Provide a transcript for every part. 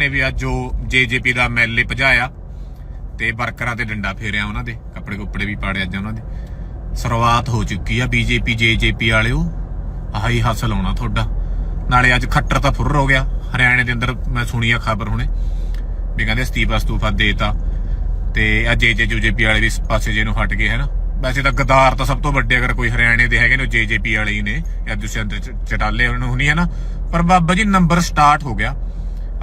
ਨੇ ਵੀ ਅੱਜ ਉਹ ਜੇਜੇਪੀ ਦਾ ਐਮਐਲਏ ਭਜਾਇਆ ਤੇ ਵਰਕਰਾਂ ਤੇ ਡੰਡਾ ਫੇਰਿਆ ਉਹਨਾਂ ਦੇ, ਕੱਪੜੇ ਕੁੱਪੜੇ ਵੀ ਪਾੜੇ ਅੱਜ ਉਹਨਾਂ ਦੇ। ਸ਼ੁਰੂਆਤ ਹੋ ਚੁੱਕੀ ਆ ਬੀਜੇਪੀ, ਜੇਜੇਪੀ ਵਾਲਿਓ। ਆਹੀ ਹਾਸਲ ਆਉਣਾ ਤੁਹਾਡਾ। ਨਾਲੇ ਅੱਜ ਖੱਟਰ ਤਾਂ ਫੁਰ ਹੋ ਗਿਆ। ਹਰਿਆਣੇ ਦੇ ਅੰਦਰ ਮੈਂ ਸੁਣੀ ਆ ਖਬਰ ਹੁਣੇ, ਵੀ ਕਹਿੰਦੇ ਅਸਤੀਫਾ ਸਤੂਫਾ ਦੇਤਾ ਤੇ ਆ ਜੇਜੇ, ਜੂਜੇਪੀ ਵਾਲੇ ਵੀ ਪਾਸੇ ਜੇ ਨੂੰ ਹਟ ਗਏ ਹੈ ਨਾ ਵੈਸੇ ਤਾਂ ਗਦਾਰ ਤਾਂ ਸਭ ਤੋਂ ਵੱਡੇ ਅਗਰ ਕੋਈ ਹਰਿਆਣੇ ਦੇ ਹੈਗੇ ਨੇ ਜੇਜੇਪੀ ਵਾਲੇ ਹੀ ਨੇ। ਜਾਂ ਦੁਸ਼ਯੰਤ ਚਟਾਲੇ ਉਹਨਾਂ ਹੁਣੀ ਹੈ ਨਾ ਪਰ ਬਾਬਾ ਜੀ ਨੰਬਰ ਸਟਾਰਟ ਹੋ ਗਿਆ।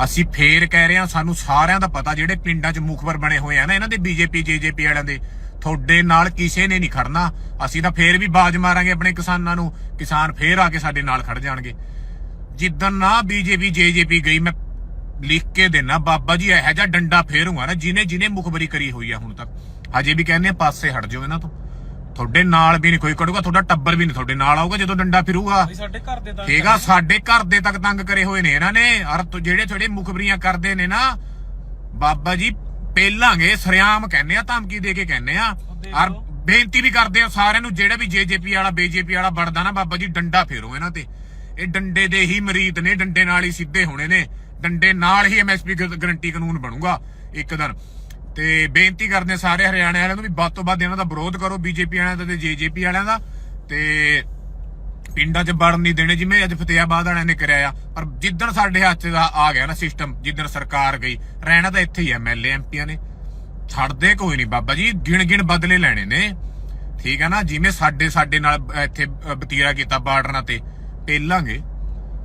ਅਸੀਂ ਫੇਰ ਕਹਿ ਰਹੇ ਹਾਂ, ਸਾਨੂੰ ਸਾਰਿਆਂ ਦਾ ਪਤਾ, ਜਿਹੜੇ ਪਿੰਡਾਂ 'ਚ ਮੁਖਬਰ ਬਣੇ ਹੋਏ ਆ ਨਾ, ਇਹਨਾਂ ਦੇ ਬੀਜੇਪੀ, ਜੇਜੇਪੀ ਵਾਲਿਆਂ ਦੇ, ਤੁਹਾਡੇ ਨਾਲ ਕਿਸੇ ਨੇ ਨਹੀਂ ਖੜਨਾ। ਅਸੀਂ ਤਾਂ ਫੇਰ ਵੀ ਬਾਜ ਮਾਰਾਂਗੇ ਆਪਣੇ ਕਿਸਾਨਾਂ ਨੂੰ, ਕਿਸਾਨ ਫੇਰ ਆ ਕੇ ਸਾਡੇ ਨਾਲ ਖੜ ਜਾਣਗੇ। ਜਿੱਦਣ ਨਾ ਬੀਜੇਪੀ, ਜੇਜੇਪੀ ਗਈ, ਮੈਂ ਲਿਖ ਕੇ ਦੇਣਾ ਬਾਬਾ ਜੀ ਇਹੋ ਜਿਹਾ ਡੰਡਾ ਫੇਰੂਗਾ ਨਾ ਜਿਨੇ ਜਿਨੇ ਮੁਖਬਰੀ ਕਰੀ ਹੋਈ ਆ ਹੁਣ ਤੱਕ। ਹਜੇ ਵੀ ਕਹਿੰਦੇ ਪਾਸੇ ਹਟ ਜਾਓ ਇਹਨਾਂ ਤੋਂ। ਤੁਹਾਡੇ ਨਾਲ ਵੀ ਨਹੀਂ ਕੋਈ ਕੜੂਗਾ ਤੁਹਾਡਾ ਟੱਬਰ ਵੀ ਨਹੀਂ ਤੁਹਾਡੇ ਨਾਲ ਆਊਗਾ ਜਦੋਂ ਡੰਡਾ ਫਿਰੂਗਾ। ਅਸੀਂ ਸਾਡੇ ਘਰ ਦੇ ਤਾਂ ਠੀਕ ਆ ਸਾਡੇ ਘਰ ਦੇ ਤੱਕ ਤੰਗ ਕਰੇ ਹੋਏ ਨੇ ਇਹਨਾਂ ਨੇ। ਤੁ- ਜਿਹੜੇ ਜਿਹੜੇ ਮੁਖਬਰੀਆਂ ਕਰਦੇ ਨੇ ਨਾ ਬਾਬਾ ਜੀ ਪਹਿਲਾਂਗੇ ਸਰਿਆਮ ਕਹਿੰਨੇ ਆ ਧਮਕੀ ਦੇ ਕੇ ਕਹਿੰਨੇ ਆ। ਅਰ ਬੇਨਤੀ ਵੀ ਕਰਦੇ ਆ ਸਾਰਿਆਂ ਨੂੰ ਜਿਹੜਾ ਵੀ ਜੇਜੇਪੀ ਵਾਲਾ ਬੀਜੇਪੀ ਵਾਲਾ ਵੜਦਾ ਨਾ ਬਾਬਾ ਜੀ ਡੰਡਾ ਫੇਰੋ ਇਹਨਾਂ ਤੇ। ਇਹ ਡੰਡੇ ਦੇ ਹੀ ਮਰੀਦ ਨੇ ਡੰਡੇ ਨਾਲ ਹੀ ਸਿੱਧੇ ਹੋਣੇ ਨੇ। ਡੰਡੇ ਨਾਲ ਹੀ ਐਮਐਸਪੀ ਗਰੰਟੀ ਕਾਨੂੰਨ ਬਣੂਗਾ ਇੱਕ ਦਿਨ। ਤੇ ਬੇਨਤੀ ਕਰਦੇ ਸਾਰੇ ਹਰਿਆਣੇ ਵਾਲਿਆਂ ਨੂੰ ਵੀ ਵੱਧ ਤੋਂ ਵੱਧ ਇਹਨਾਂ ਦਾ ਵਿਰੋਧ ਕਰੋ, ਬੀਜੇਪੀ ਵਾਲਿਆਂ ਦਾ ਤੇ ਜੇਜੇਪੀ ਵਾਲਿਆਂ ਦਾ। ਤੇ ਪਿੰਡਾਂ 'ਚ ਵੜਨ ਨਹੀਂ ਦੇਣੇ, ਜਿਵੇਂ ਅੱਜ ਫਤਿਆਬਾਦ ਵਾਲਿਆਂ ਨੇ ਕਰਿਆ ਆ। ਪਰ ਜਿੱਦਣ ਸਾਡੇ ਹੱਥ ਦਾ ਆ ਗਿਆ ਨਾ ਸਿਸਟਮ ਜਿੱਦਣ ਸਰਕਾਰ ਗਈ, ਰਹਿਣਾ ਤਾਂ ਇੱਥੇ ਹੀ ਐਮਐਲਏ ਐਮਪੀਆਂ ਨੇ। ਛੱਡਦੇ ਕੋਈ ਨਹੀਂ ਬਾਬਾ ਜੀ ਗਿਣ ਗਿਣ ਬਦਲੇ ਲੈਣੇ ਨੇ। ਠੀਕ ਹੈ ਨਾ, ਜਿਵੇਂ ਸਾਡੇ ਸਾਡੇ ਨਾਲ ਇੱਥੇ ਬਤੀਰਾ ਕੀਤਾ ਬਾਰਡਰਾਂ ਤੇ, ਪੇਲਾਂਗੇ।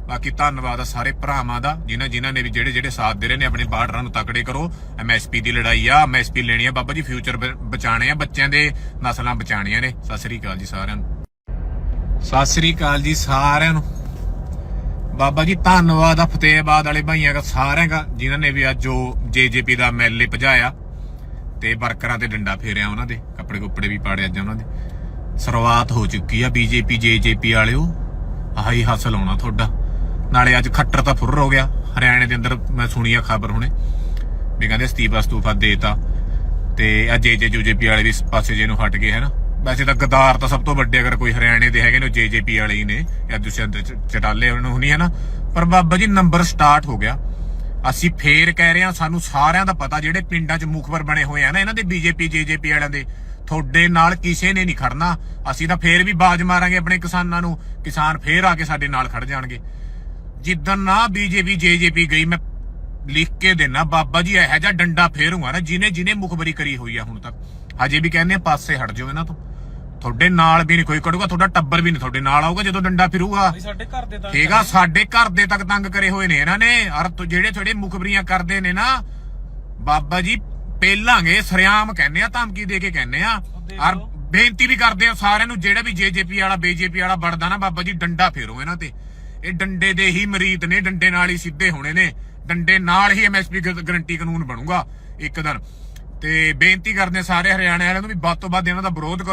ਬਾਕੀ ਧੰਨਵਾਦ ਆ ਸਾਰੇ ਭਰਾਵਾਂ ਦਾ, ਜਿਨ੍ਹਾਂ ਜਿਨ੍ਹਾਂ ਨੇ ਵੀ ਜਿਹੜੇ ਜਿਹੜੇ ਸਾਥ ਦੇ ਰਹੇ ਨੇ, ਆਪਣੇ ਬਾਰਡਰਾਂ ਨੂੰ ਤਕੜੇ ਕਰੋ। ਐਮਐਸਪੀ ਦੀ ਲੜਾਈ ਆ ਐਮਐਸਪੀ ਲੈਣੀ ਆ, ਬਾਬਾ ਜੀ ਫਿਊਚਰ ਬਚਾਣੇ ਆ, ਬੱਚਿਆਂ ਦੇ ਨਸਲਾਂ ਬਚਾਣੀਆਂ ਨੇ। ਸਤਿ ਸ੍ਰੀ ਅਕਾਲ ਜੀ ਸਾਰਿਆਂ ਨੂੰ। ਸਤਿ ਸ੍ਰੀ ਅਕਾਲ ਜੀ ਸਾਰਿਆਂ ਨੂੰ। ਬਾਬਾ ਜੀ ਧੰਨਵਾਦ ਆ ਫਤਿਹਬਾਦ ਵਾਲੇ ਭਾਈਆਂ ਦਾ, ਸਾਰਿਆਂ ਦਾ, ਜਿਨ੍ਹਾਂ ਨੇ ਵੀ ਅੱਜ ਉਹ ਜੇਜੇਪੀ ਦਾ ਐਮਐਲਏ ਭਜਾਇਆ ਤੇ ਵਰਕਰਾਂ ਤੇ ਡੰਡਾ ਫੇਰਿਆ ਉਹਨਾਂ ਦੇ, ਕੱਪੜੇ ਕੁੱਪੜੇ ਵੀ ਪਾੜੇ ਅੱਜ ਉਹਨਾਂ ਦੇ। ਸ਼ੁਰੂਆਤ ਹੋ ਚੁੱਕੀ ਆ ਬੀਜੇਪੀ ਜੇਜੇਪੀ ਵਾਲਿਓ। ਆਹੀ ਹਾਸਲ ਆਉਣਾ ਤੁਹਾਡਾ। ਨਾਲੇ ਅੱਜ ਖੱਟਰ ਤਾਂ ਫੁਰ ਹੋ ਗਿਆ। ਹਰਿਆਣੇ ਦੇ ਅੰਦਰ ਮੈਂ ਸੁਣੀ ਆ ਖਬਰ ਹੁਣੇ। ਵੀ ਕਹਿੰਦੇ ਅਸਤੀਫਾ ਸਤੂਫਾ ਦੇਤਾ। ਤੇ ਆ ਜੇਜੇ ਜੂਜੇਪੀ ਵਾਲੇ ਵੀ ਪਾਸੇ ਜੇ ਨੂੰ ਹਟ ਗਏ ਹੈ ਨਾ ਵੈਸੇ ਤਾਂ ਗਦਾਰ ਤਾਂ ਸਭ ਤੋਂ ਵੱਡੇ ਅਗਰ ਕੋਈ ਹਰਿਆਣੇ ਦੇ ਹੈਗੇ ਨੇ ਜੇਜੇਪੀ ਵਾਲੇ ਹੀ ਨੇ। ਜਾਂ ਦੁਸ਼ਯੰਤ ਚਟਾਲੇ ਉਹਨਾਂ ਨੂੰ ਹੁਣੀ ਹੈ ਨਾ ਪਰ ਬਾਬਾ ਜੀ ਨੰਬਰ ਸਟਾਰਟ ਹੋ ਗਿਆ। ਅਸੀਂ ਫੇਰ ਕਹਿ ਰਹੇ ਹਾਂ, ਸਾਨੂੰ ਸਾਰਿਆਂ ਦਾ ਪਤਾ, ਜਿਹੜੇ ਪਿੰਡਾਂ 'ਚ ਮੁਖਬਰ ਬਣੇ ਹੋਏ ਆ ਨਾ, ਇਹਨਾਂ ਦੇ ਬੀਜੇਪੀ ਜੇਜੇਪੀ ਵਾਲਿਆਂ ਦੇ। ਤੁਹਾਡੇ ਨਾਲ ਕਿਸੇ ਨੇ ਨਹੀਂ ਖੜਨਾ। ਅਸੀਂ ਤਾਂ ਫੇਰ ਵੀ ਬਾਜ ਮਾਰਾਂਗੇ ਆਪਣੇ ਕਿਸਾਨਾਂ ਨੂੰ। ਕਿਸਾਨ ਫੇਰ ਆ ਕੇ ਸਾਡੇ ਨਾਲ ਖੜ ਜਾਣਗੇ। ਜਿੱਦਣ ਨਾ ਬੀਜੇਪੀ ਜੇਜੇਪੀ ਗਈ ਮੈਂ ਲਿਖ ਕੇ ਦੇਣਾ ਬਾਬਾ ਜੀ ਇਹੋ ਜਿਹਾ ਡੰਡਾ ਫੇਰੂਗਾ ਨਾ ਜਿਨੇ ਜਿਨੇ ਮੁਖਬਰੀ ਕਰੀ ਹੋਈ ਆ ਹੁਣ ਤੱਕ। ਹਜੇ ਵੀ ਕਹਿੰਦੇ ਆ ਪਾਸੇ ਹਟ ਜਾਓ ਇਹਨਾਂ ਤੋਂ। ਤੁਹਾਡੇ ਨਾਲ ਵੀ ਨਹੀਂ ਕੋਈ ਕੜੂਗਾ ਤੁਹਾਡਾ ਟੱਬਰ ਵੀ ਨਹੀਂ ਤੁਹਾਡੇ ਨਾਲ ਆਊਗਾ ਜਦੋਂ ਡੰਡਾ ਫਿਰੂਗਾ। ਸਾਡੇ ਘਰ ਦੇ ਤਾਂ ਠੀਕ ਸਾਡੇ ਘਰ ਦੇ ਤੱਕ ਤੰਗ ਕਰੇ ਹੋਏ ਨੇ ਇਹਨਾਂ ਨੇ। ਅਰ ਤੁ- ਜਿਹੜੇ ਜਿਹੜੇ ਮੁਖਬਰੀਆਂ ਕਰਦੇ ਨੇ ਨਾ ਬਾਬਾ ਜੀ ਪਹਿਲਾਂਗੇ ਸਰਿਆਮ ਕਹਿੰਨੇ ਆ ਧਮਕੀ ਦੇ ਕੇ ਕਹਿੰਨੇ ਆ। ਅਰ ਬੇਨਤੀ ਵੀ ਕਰਦੇ ਆ ਸਾਰਿਆਂ ਨੂੰ ਜਿਹੜਾ ਵੀ ਜੇਜੇਪੀ ਵਾਲਾ ਬੀਜੇਪੀ ਵਾਲਾ ਵੜਦਾ ਨਾ ਬਾਬਾ ਜੀ ਡੰਡਾ ਫੇਰੋ ਇਹਨਾਂ ਤੇ। ਇਹ ਡੰਡੇ ਦੇ ਹੀ ਮਰੀਦ ਨੇ, ਡੰਡੇ ਨਾਲ ਹੀ ਸਿੱਧੇ ਹੋਣੇ ਨੇ। ਡੰਡੇ ਨਾਲ ਹੀ ਐਮਐਸਪੀ ਗਰੰਟੀ ਕਾਨੂੰਨ ਬਣੂਗਾ, ਇੱਕ ਦਿਨ ਤੇ ਬੇਨਤੀ ਕਰਦੇ ਸਾਰੇ ਹਰਿਆਣੇ ਵਾਲਿਆਂ ਨੂੰ ਵੀ ਵੱਧ ਤੋਂ ਵੱਧ ਇਹਨਾਂ ਦਾ ਵਿਰੋਧ ਕਰੋ।